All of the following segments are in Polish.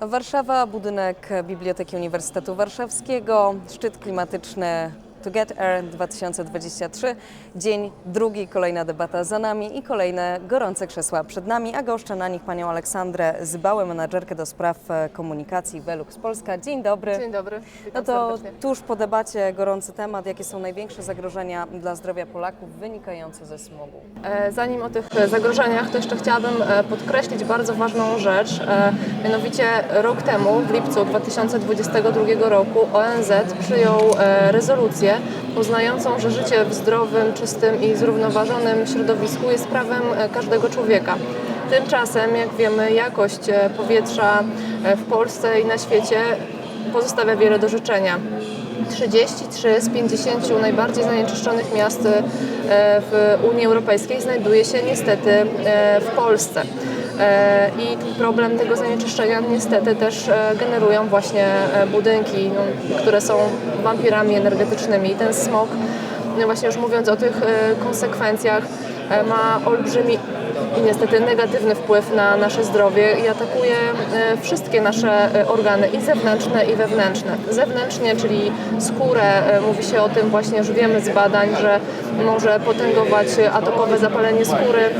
Warszawa, budynek Biblioteki Uniwersytetu Warszawskiego, szczyt klimatyczny Toget Air 2023, dzień drugi, kolejna debata za nami i kolejne gorące krzesła przed nami, a goszczę na nich panią Aleksandrę Zbałę, menadżerkę do spraw e, komunikacji Velux Polska. Dzień dobry. Dzień dobry. No to serdecznie. tuż po debacie gorący temat, jakie są największe zagrożenia dla zdrowia Polaków wynikające ze smogu? E, Zanim o tych zagrożeniach, to jeszcze chciałabym e, podkreślić bardzo ważną rzecz. Mianowicie rok temu, w lipcu 2022 roku, ONZ przyjął e, rezolucję uznającą, że życie w zdrowym, czystym i zrównoważonym środowisku jest prawem e, każdego człowieka. Tymczasem, jak wiemy, jakość e, powietrza e, w Polsce i na świecie pozostawia wiele do życzenia. 33 z 50 najbardziej zanieczyszczonych miast w Unii Europejskiej znajduje się niestety w Polsce. E, I problem tego zanieczyszczenia niestety też e, generują właśnie e, budynki, no, które są wampirami energetycznymi. I ten smog, no właśnie już mówiąc o tych konsekwencjach, ma olbrzymi i niestety negatywny wpływ na nasze zdrowie i atakuje wszystkie nasze organy i zewnętrzne i wewnętrzne. Zewnętrznie, czyli skórę, mówi się o tym właśnie, już wiemy z badań, że może potęgować atopowe zapalenie skóry,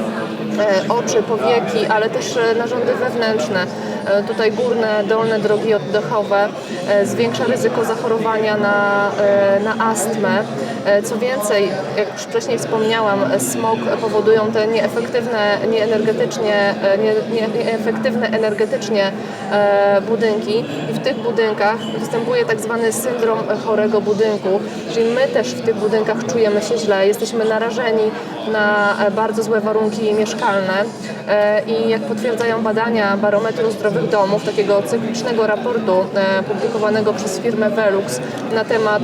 oczy, powieki, ale też e, narządy wewnętrzne. E, Tutaj górne, dolne drogi oddechowe e, zwiększa ryzyko zachorowania na, e, na astmę. E, Co więcej, jak już wcześniej wspomniałam, smog powodują te nieefektywne, nieenergetycznie, e, nie, nie, nieefektywne energetycznie e, budynki i w tych budynkach występuje tak zwany syndrom chorego budynku, czyli my też w tych budynkach czujemy się źle, jesteśmy narażeni na e, bardzo złe warunki mieszkalne E, i jak potwierdzają badania Barometru Zdrowych Domów, takiego cyklicznego raportu e, publikowanego przez firmę Velux na temat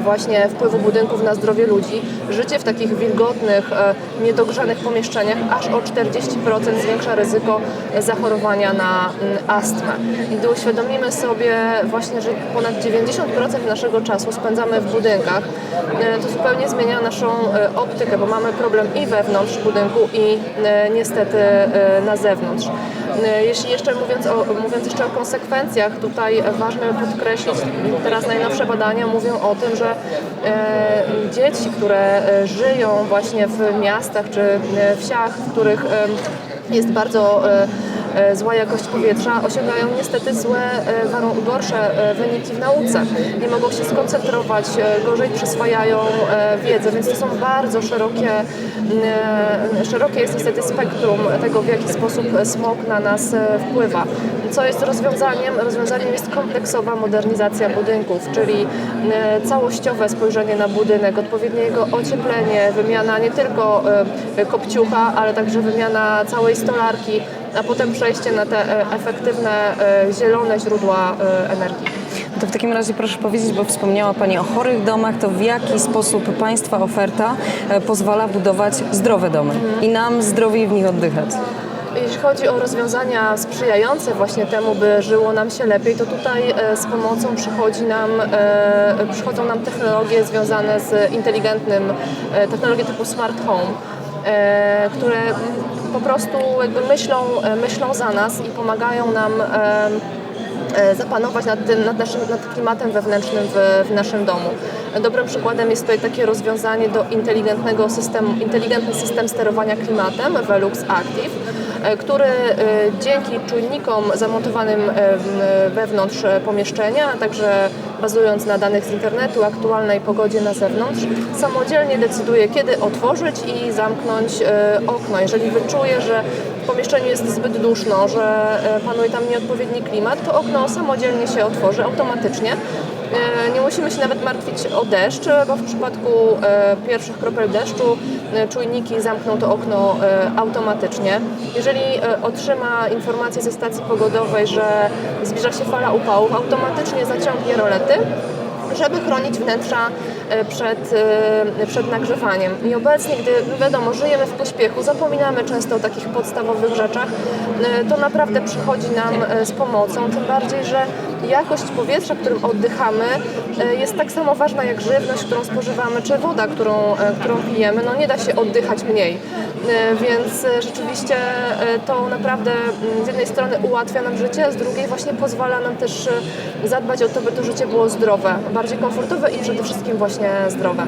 właśnie wpływu budynków na zdrowie ludzi, życie w takich wilgotnych, e, niedogrzanych pomieszczeniach aż o 40% zwiększa ryzyko zachorowania na mm, astmę. Gdy uświadomimy sobie właśnie, że ponad 90% naszego czasu spędzamy w budynkach, e, to zupełnie zmienia naszą e, optykę, bo mamy problem i wewnątrz budynku i e, niestety e, na zewnątrz. E, Jeśli jeszcze mówiąc, o, mówiąc jeszcze o konsekwencjach, tutaj ważne podkreślić, teraz najnowsze badania mówią o tym, że e, dzieci, które e, żyją właśnie w miastach czy wsiach, w których jest bardzo zła jakość powietrza, osiągają niestety złe, e, gorsze e, wyniki w nauce. Nie mogą się skoncentrować, e, gorzej przyswajają e, wiedzę, więc to są bardzo szerokie, e, szerokie jest niestety spektrum tego, w jaki sposób smog na nas e, wpływa. Co jest rozwiązaniem? Rozwiązaniem jest kompleksowa modernizacja budynków, czyli e, całościowe spojrzenie na budynek, odpowiednie jego ocieplenie, wymiana nie tylko e, kopciucha, ale także wymiana całej stolarki, a potem przejście na te e, efektywne, e, zielone źródła e, energii. To w takim razie proszę powiedzieć, bo wspomniała Pani o chorych domach, to w jaki sposób Państwa oferta pozwala budować zdrowe domy i nam zdrowiej w nich oddychać? Jeśli chodzi o rozwiązania sprzyjające właśnie temu, by żyło nam się lepiej, to tutaj z pomocą przychodzi nam, przychodzą nam technologie związane z inteligentnym, technologie typu smart home, które po prostu myślą, e, myślą za nas i pomagają nam e, zapanować nad, tym, nad, naszym, nad klimatem wewnętrznym w, w naszym domu. Dobrym przykładem jest tutaj takie rozwiązanie do inteligentnego systemu, inteligentny system sterowania klimatem Velux Active, który e, dzięki czujnikom zamontowanym e, wewnątrz e, pomieszczenia, a także bazując na danych z internetu, aktualnej pogodzie na zewnątrz, samodzielnie decyduje, kiedy otworzyć i zamknąć e, okno. Jeżeli wyczuje, że w pomieszczeniu jest zbyt duszno, że e, panuje tam nieodpowiedni klimat, to okno samodzielnie się otworzy automatycznie. E, Nie musimy się nawet martwić o deszcz, bo w przypadku e, pierwszych kropel deszczu e, czujniki zamkną to okno automatycznie. Jeżeli otrzyma informację ze stacji pogodowej, że zbliża się fala upałów, automatycznie zaciągnie rolety żeby chronić wnętrza przed, przed nagrzewaniem. I obecnie, gdy no wiadomo, żyjemy w pośpiechu, zapominamy często o takich podstawowych rzeczach, to naprawdę przychodzi nam z pomocą, tym bardziej, że jakość powietrza, którym oddychamy, e, jest tak samo ważna jak żywność, którą spożywamy, czy woda, którą, e, którą pijemy. No nie da się oddychać mniej. E, Więc rzeczywiście to naprawdę mm, z jednej strony ułatwia nam życie, z drugiej właśnie pozwala nam też zadbać o to, by to życie było zdrowe, bardziej komfortowe i przede wszystkim właśnie zdrowe.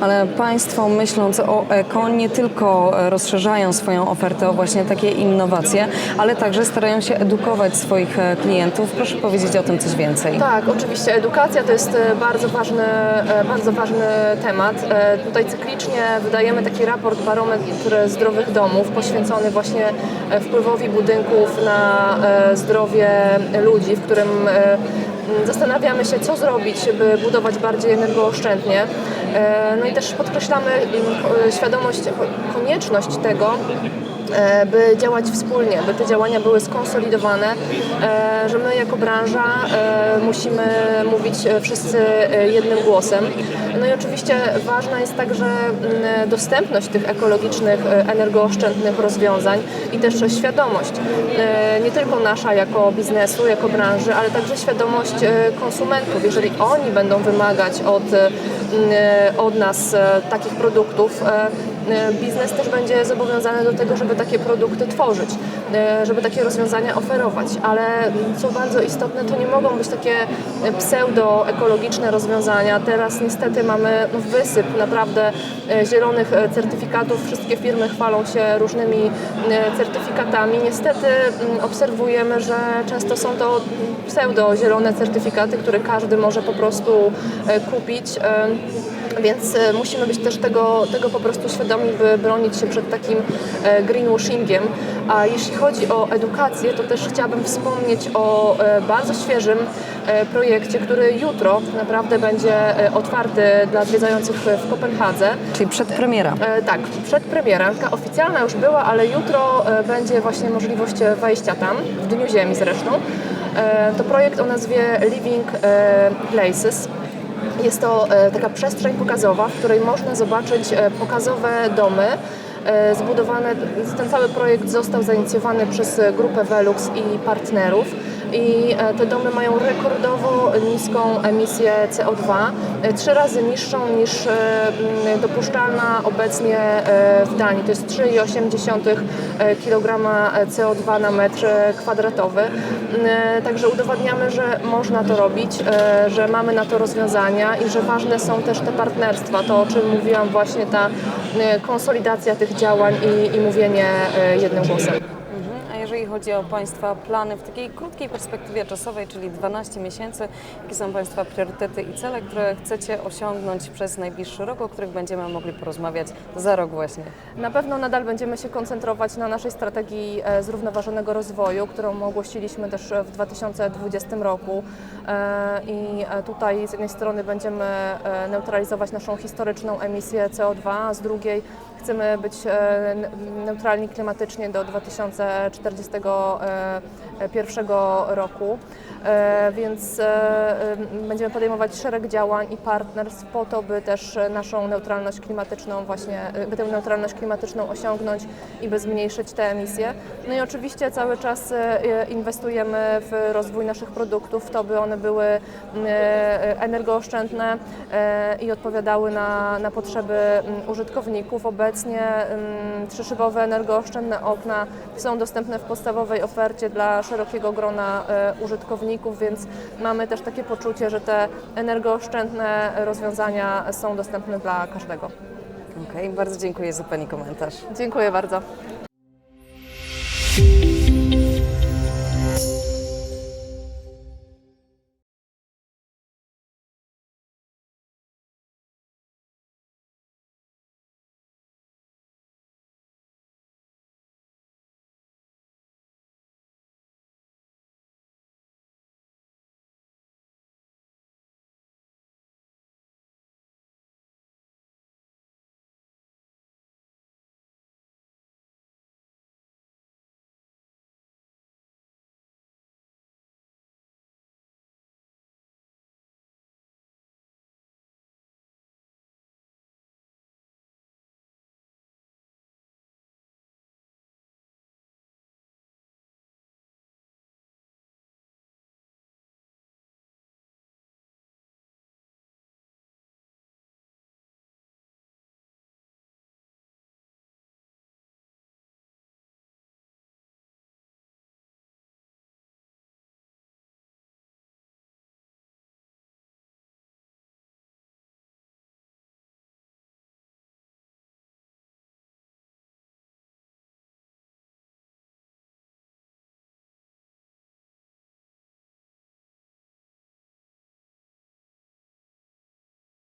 Ale Państwo myśląc o eko nie tylko rozszerzają swoją ofertę o właśnie takie innowacje, ale także starają się edukować swoich klientów. Proszę powiedzieć o tym coś więcej. Tak, oczywiście. Edukacja to jest e, bardzo ważny, e, bardzo ważny temat. E, Tutaj cyklicznie wydajemy taki raport barometr zdrowych domów poświęcony właśnie wpływowi budynków na zdrowie ludzi, w którym zastanawiamy się, co zrobić, by budować bardziej energooszczędnie. No i też podkreślamy świadomość, ko- konieczność tego, by działać wspólnie, by te działania były skonsolidowane, e, że my jako branża e, musimy mówić e, wszyscy e, jednym głosem. No i oczywiście ważna jest także mm, dostępność tych ekologicznych, e, energooszczędnych rozwiązań i też świadomość, e, nie tylko nasza jako biznesu, jako branży, ale także świadomość e, konsumentów. Jeżeli oni będą wymagać od, e, mm, od nas e, takich produktów, e, e, biznes też będzie zobowiązany do tego, żeby takie produkty tworzyć, e, żeby takie rozwiązania oferować, ale co bardzo istotne, to nie mogą być takie pseudo-ekologiczne rozwiązania. Teraz niestety mamy wysyp naprawdę e, zielonych e, certyfikatów. Wszystkie firmy chwalą się różnymi e, certyfikatami. Niestety mm, obserwujemy, że często są to pseudo-zielone certyfikaty, które każdy może po prostu e, kupić. Więc e, musimy być też tego, tego po prostu świadomi, by bronić się przed takim e, greenwashingiem. A jeśli chodzi o edukację, to też chciałabym wspomnieć o e, bardzo świeżym projekcie, który jutro naprawdę będzie otwarty dla zwiedzających w Kopenhadze. Czyli przedpremiera. Tak, przedpremiera. Taka oficjalna już była, ale jutro będzie właśnie możliwość wejścia tam, w Dniu Ziemi zresztą. To projekt o nazwie Living Places. Jest to e, taka przestrzeń pokazowa, w której można zobaczyć e, pokazowe domy e, zbudowane. Ten cały projekt został zainicjowany przez grupę Velux i partnerów. I e, te domy mają rekordowo niską emisję CO2, e, trzy razy niższą niż e, dopuszczalna obecnie w Danii. To jest 3,8 kg CO2 na metr kwadratowy. M, e, Także udowadniamy, że można to robić, że mamy na to rozwiązania i że ważne są też te partnerstwa, to o czym mówiłam właśnie ta konsolidacja tych działań i, i mówienie jednym głosem. Jeżeli chodzi o Państwa plany w takiej krótkiej perspektywie czasowej, czyli 12 miesięcy, jakie są Państwa priorytety i cele, które chcecie osiągnąć przez najbliższy rok, o których będziemy mogli porozmawiać za rok właśnie? Na pewno nadal będziemy się koncentrować na naszej strategii e, zrównoważonego rozwoju, którą ogłosiliśmy też w 2020 roku. E, I tutaj z jednej strony będziemy e, neutralizować naszą historyczną emisję CO2, a z drugiej chcemy być neutralni klimatycznie do 2041 roku. E, Więc e, e, będziemy podejmować szereg działań i partnerstw po to, by też e, naszą neutralność klimatyczną właśnie, e, by tę neutralność klimatyczną osiągnąć i by zmniejszyć te emisje. No i oczywiście cały czas e, inwestujemy w rozwój naszych produktów, w to by one były e, energooszczędne e, i odpowiadały na, na potrzeby m, użytkowników. Obecnie trzyszybowe energooszczędne okna są dostępne w podstawowej ofercie dla szerokiego grona e, użytkowników, więc mamy też takie poczucie, że te energooszczędne rozwiązania są dostępne dla każdego. Okej, bardzo dziękuję za Pani komentarz. Dziękuję bardzo.